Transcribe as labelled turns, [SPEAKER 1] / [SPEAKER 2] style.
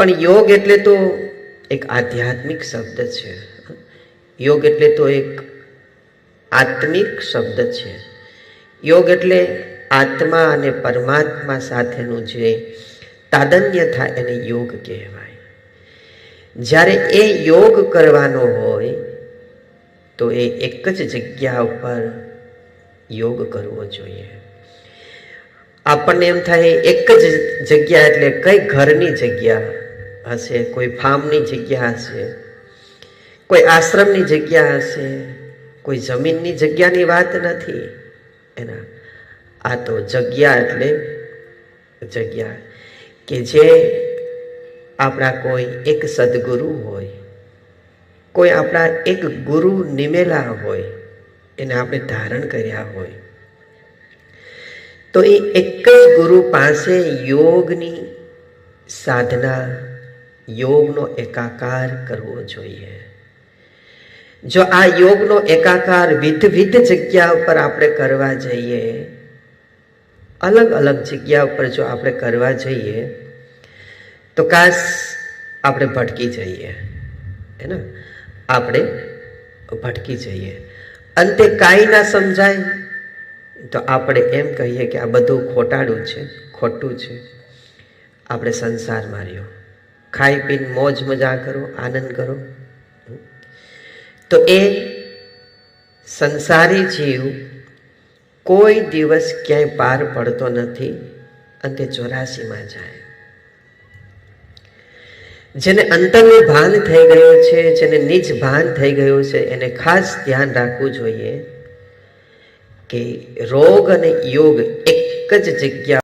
[SPEAKER 1] પણ યોગ એટલે તો એક આધ્યાત્મિક શબ્દ છે. યોગ એટલે તો એક આત્મિક શબ્દ છે. યોગ એટલે આત્મા અને પરમાત્મા સાથેનું જે તાદન્ય થાય એને યોગ કહેવાય. જ્યારે એ યોગ કરવાનો હોય, તો એ એક જ જગ્યા ઉપર યોગ કરવો જોઈએ. આપણને એમ થાય, એક જ જગ્યા એટલે કઈ ઘરની જગ્યા? હશે, કોઈ ફાર્મની જગ્યા હશે, કોઈ આશ્રમની જગ્યા હશે, કોઈ જમીનની જગ્યાની વાત નથી. એના, આ તો જગ્યા એટલે જગ્યા કે જે આપણા કોઈ એક સદગુરુ હોય, કોઈ આપણા એક ગુરુ નિમેલા હોય, એને આપણે ધારણ કર્યા હોય. તો એ એક જ ગુરુ પાસે યોગની સાધના યોગનો એકાકાર કરવો જોઈએ. જો આ યોગનો એકાકાર વિધ વિધ જગ્યા ઉપર આપણે કરવા જઈએ, અલગ અલગ જગ્યા ઉપર જો આપણે કરવા જઈએ, તો કાશ આપણે ભટકી જઈએ, હે ને? આપણે ભટકી જઈએ. અંતે કાંઈ ના સમજાય, તો આપણે એમ કહીએ કે આ બધું ખોટાડું છે, ખોટું છે. આપણે સંસાર માર્યો ખાઈ પીને મોજ મજા કરો, આનંદ કરો. તો એ સંસારી જીવ કોઈ દિવસ ક્યાંય પાર પડતો નથી અંતે ચોરાસીમાં જાય. જેને અંતરનું ભાન થઈ ગયું છે, જેને નિજ ભાન થઈ ગયું છે, એને ખાસ ધ્યાન રાખવું જોઈએ કે રોગ અને યોગ એક જ જગ્યા